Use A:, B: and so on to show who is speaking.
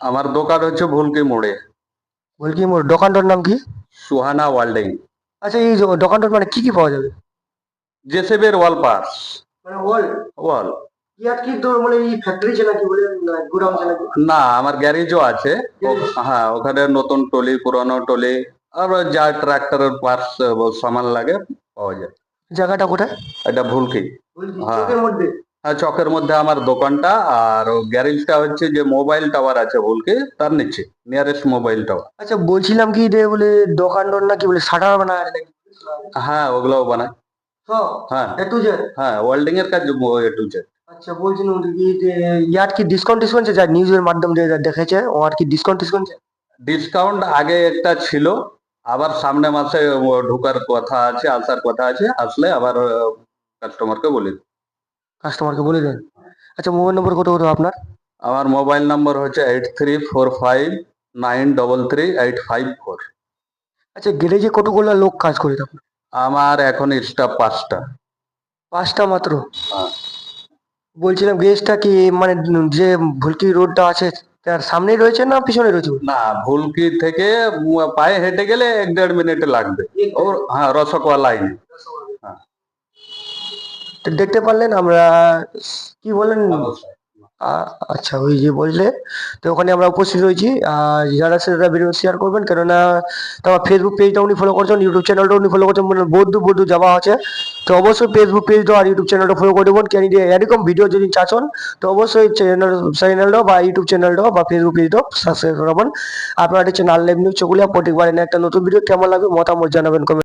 A: আমার দোকান হচ্ছে ভুলকি মোড়ে।
B: ভুলকি মোড় দোকানটার নাম কি?
A: সুহানা ওয়ার্ল্ডিং
B: আচ্ছা এই দোকানটার মানে কি কি পাওয়া যাবে?
A: জেসেবের ওয়াল পার্স।
B: মানে ওয়াল?
A: ওয়াল।
B: মানে
A: না আমার গ্যারেজও আছে। হ্যাঁ ওখানে নতুন টলি পুরনো টলি আর যা ট্রাক্টরের পার্টস সামান লাগে পাওয়া যায়।
B: জায়গাটা কোথায়?
A: এটা ভুলকি। হ্যাঁ। চকের মধ্যে আমার দোকানটা আর গ্যারেজটা হচ্ছে যে মোবাইল টাওয়ার আছে ভুলকি তার নিচে নিয়ারেস্ট মোবাইল টাওয়ার।
B: আচ্ছা বলছিলাম কি যে বলে দোকান টোন না কি বলে শাটার বানায় নাকি?
A: হ্যাঁ ওগুলোও বানায়। হ্যাঁ।
B: এ টু জেড
A: হ্যাঁ ওয়েল্ডিং এর কাজ এ টু জেড
B: আচ্ছা বলছিলাম কি যে ইয়ার কি ডিসকাউন্ট ডিসকাউন্ট যা নিউজের মাধ্যমে যে দেখেছে ও আর কি ডিসকাউন্ট ডিসকাউন্ট
A: ডিসকাউন্ট আগে একটা ছিল আবার সামনে মাসে ঢোকার কথা আছে আসার কথা আছে আসলে আবার কাস্টমারকে বলি দেব।
B: কাস্টমারকে বলে দেন। আচ্ছা মোবাইল নম্বর কত কত আপনার?
A: আমার মোবাইল নাম্বার হচ্ছে eight three four five nine double three eight five four.
B: আচ্ছা গ্যারেজে কতগুলো লোক কাজ করে তখন?
A: আমার এখন স্টাফ পাঁচটা।
B: পাঁচটা মাত্র?
A: হ্যাঁ।
B: বলছিলাম গ্যারেজটা কি মানে যে ভুলকি রোডটা আছে তার সামনেই রয়েছে না পিছনে রয়েছে?
A: না ভুলকি থেকে পায়ে হেঁটে গেলে এক দেড় মিনিট লাগবে। ও হ্যাঁ রসকোয়া লাইন
B: তো দেখতে পারলেন আমরা কি বলেন? আচ্ছা ওই যে বললে তো ওখানে আমরা উপস্থিত রয়েছি। আর যারা সেটা ভিডিও শেয়ার করবেন। কেননা তোমার ফেসবুক পেজটা উনি ফলো করছেন ইউটিউব চ্যানেলটা উনি ফলো করছেন। মানে বহুত দূর যাওয়া আছে। তো অবশ্যই ফেসবুক পেজটা আর ইউটিউব চ্যানেলটা ফলো করে দেবেন। কেন এরকম ভিডিও যদি চাচ্ছেন তো অবশ্যই চ্যানেল চ্যানেলটা বা ইউটিউব চ্যানেলটা বা ফেসবুক পেজটা সাবস্ক্রাইব করবেন আপনারা হচ্ছে নাল লাইভ নিউজ চকুলিয়া প্রত্যেকবার একটা নতুন ভিডিও কেমন লাগবে? মতামত জানাবেন কমেন্ট